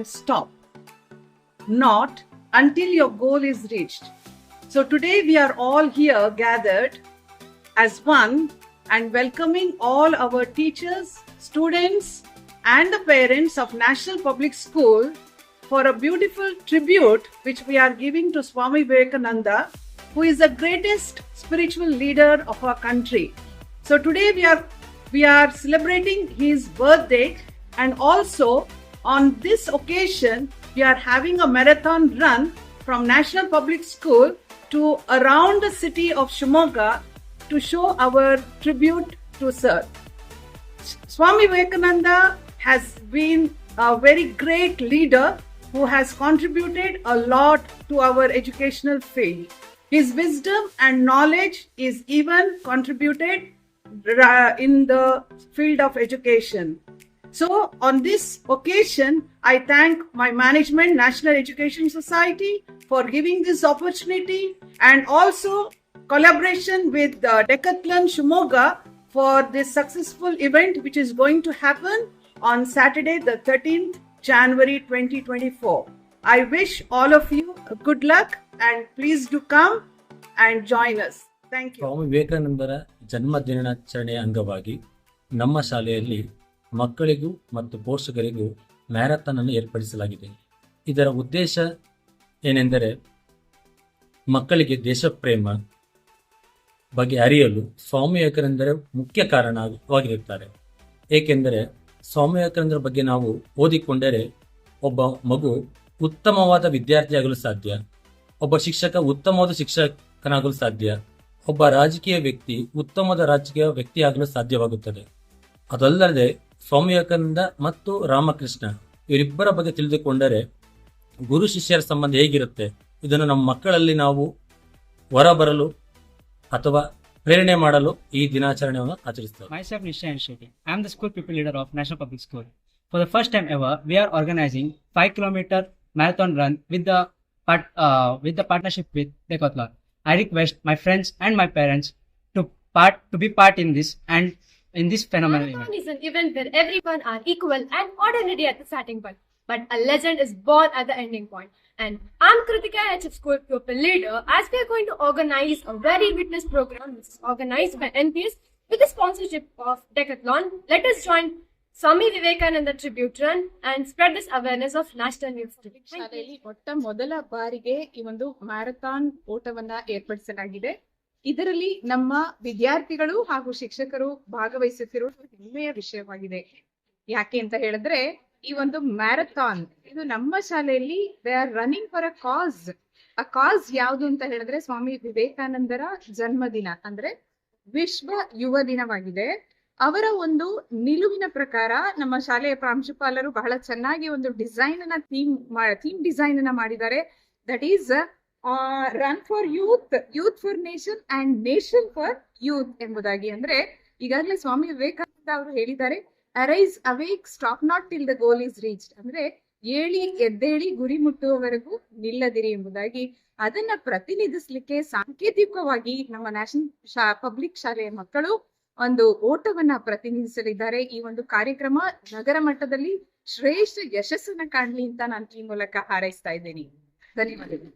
and stop. Not until your goal is reached. So today we are all here gathered as one and welcoming all our teachers, students, and the parents of National Public School for a beautiful tribute which we are giving to Swami Vivekananda, who is the greatest spiritual leader of our country. So today we are we are celebrating his birthday and also on this occasion we are having a marathon run from National Public School to around the city of Shimoga to show our tribute to Sir. Swami Vivekananda has been a very great leader who has contributed a lot to our educational field. His wisdom and knowledge is even contributed uh, in the field of education. So, on this occasion, I thank my management, National Education Society, for giving this opportunity and also collaboration with uh, Decathlon Shumoga for this successful event, which is going to happen on Saturday, the 13th January 2024. I wish all of you good luck and please do come and join us. Thank you. ಸ್ವಾಮಿ ವಿವೇಕಾನಂದರ ಜನ್ಮ ದಿನಾಚರಣೆಯ ಅಂಗವಾಗಿ ನಮ್ಮ ಶಾಲೆಯಲ್ಲಿ ಮಕ್ಕಳಿಗೂ ಮತ್ತು ಪೋಷಕರಿಗೂ marathon ಅನ್ನು ಏರ್ಪಡಿಸಲಾಗಿದೆ. ಇದರ ಉದ್ದೇಶ ಏನೆಂದರೆ ಮಕ್ಕಳಿಗೆ ದೇಶಪ್ರೇಮ ಬಗ್ಗೆ ಅರಿಯಲು ಸ್ವಾಮಿ ವಿವೇಕಾನಂದರೇ ಮುಖ್ಯ ಕಾರಣವಾಗಿರುತ್ತಾರೆ ಏಕೆಂದರೆ ಸ್ವಾಮಿ ವಿವೇಕಾನಂದರ ಬಗ್ಗೆ ನಾವು ಓದಿಕೊಂಡರೆ ಒಬ್ಬ ಮಗು ಉತ್ತಮವಾದ ವಿದ್ಯಾರ್ಥಿಯಾಗಲು ಸಾಧ್ಯ, ಒಬ್ಬ ಶಿಕ್ಷಕ ಉತ್ತಮವಾದ ಶಿಕ್ಷಕನಾಗಲು ಸಾಧ್ಯ, ಒಬ್ಬ ರಾಜಕೀಯ ವ್ಯಕ್ತಿ ಉತ್ತಮವಾದ ರಾಜಕೀಯ ವ್ಯಕ್ತಿಯಾಗಲು ಸಾಧ್ಯವಾಗುತ್ತದೆ. ಅದಲ್ಲದೆ ಸ್ವಾಮಿ ವಿವೇಕಾನಂದ ಮತ್ತು ರಾಮಕೃಷ್ಣ ಇವರಿಬ್ಬರ ಬಗ್ಗೆ ತಿಳಿದುಕೊಂಡರೆ ಗುರು ಶಿಷ್ಯರ ಸಂಬಂಧ ಹೇಗಿರುತ್ತೆ? ಇದನ್ನು ನಮ್ಮ ಮಕ್ಕಳಲ್ಲಿ ನಾವು ಹೊರಬರಲು ಅಥವಾ ಪ್ರೇರಣೆ ಮಾಡಲು ಈ ದಿನಾಚರಣೆಯನ್ನು ಆಚರಿಸ್ತೇವೆ. Myself Nishchay Shetty I am the school people leader of National Public School for the first time ever we are organising five kilometre marathon run with the part with the partnership with Decathlon I request my friends and my parents to part to be part in this and in this phenomenal event. Marathon is an event where everyone are equal and ordinary at the starting point, but a legend is born at the ending point. And I'm Kritika HF School Pupil Leader as we are going to organize a very witness program which is organized by NPS with the sponsorship of Decathlon. Let us join Swami Vivekananda Tribute Run and spread this awareness of national youth. Thank you. ಶಾಲೆಯಲ್ಲಿ ಮೊಟ್ಟ ಮೊದಲ ಬಾರಿಗೆ ಈ ಒಂದು marathon ಓಟವನ್ನ ಏರ್ಪಡಿಸಲಾಗಿದೆ ಇದರಲ್ಲಿ ನಮ್ಮ ವಿದ್ಯಾರ್ಥಿಗಳು ಹಾಗೂ ಶಿಕ್ಷಕರು ಭಾಗವಹಿಸುತ್ತಿರುವುದು ಹೆಮ್ಮೆಯ ವಿಷಯವಾಗಿದೆ. ಯಾಕೆ ಅಂತ ಹೇಳಿದ್ರೆ, ಈ ಒಂದು ಮ್ಯಾರಥಾನ್, ಇದು ನಮ್ಮ ಶಾಲೆಯಲ್ಲಿ they are running for a cause. ಆ ಕಾಸ್ ಯಾವುದು ಅಂತ ಹೇಳಿದ್ರೆ ಸ್ವಾಮಿ ವಿವೇಕಾನಂದರ ಜನ್ಮದಿನ, ಅಂದ್ರೆ ವಿಶ್ವ ಯುವ ದಿನವಾಗಿದೆ. ಅವರ ಒಂದು ನಿಲುವಿನ ಪ್ರಕಾರ ನಮ್ಮ ಶಾಲೆಯ ಪ್ರಾಂಶುಪಾಲರು ಬಹಳ ಚೆನ್ನಾಗಿ ಒಂದು ಡಿಸೈನ್ ಅನ್ನ ಥೀಮ್ ಥೀಮ್ ಡಿಸೈನ್ ಅನ್ನ ಮಾಡಿದ್ದಾರೆ. That is run for youth youth for nation and nation for youth ಎಂಬುದಾಗಿ ಅಂದ್ರೆ ಈಗಾಗಲೇ ಸ್ವಾಮಿ ವಿವೇಕಾನಂದ ಅವರು ಹೇಳಿದ್ದಾರೆ arise awake stop not till the goal is reached ಅಂದ್ರೆ ಏಳಿ, ಎದ್ದೇಳಿ, ಗುರಿ ಮುಟ್ಟುವವರೆಗೂ ನಿಲ್ಲದಿರಿ ಎಂಬುದಾಗಿ ಅದನ್ನ ಪ್ರತಿನಿಧಿಸಲಿಕ್ಕೆ ಸಾಂಕೇತಿಕವಾಗಿ ನಮ್ಮ ನ್ಯಾಷನಲ್ ಶಾ ಪಬ್ಲಿಕ್ ಶಾಲೆಯ ಮಕ್ಕಳು ಒಂದು ಓಟವನ್ನ ಪ್ರತಿನಿಧಿಸಲಿದ್ದಾರೆ. ಈ ಒಂದು ಕಾರ್ಯಕ್ರಮ ನಗರ ಮಟ್ಟದಲ್ಲಿ ಶ್ರೇಷ್ಠ ಯಶಸ್ಸನ್ನ ಕಾಣಲಿ ಅಂತ ನಾನು ಈ ಮೂಲಕ ಹಾರೈಸ್ತಾ ಇದ್ದೀನಿ. ಧನ್ಯವಾದಗಳು.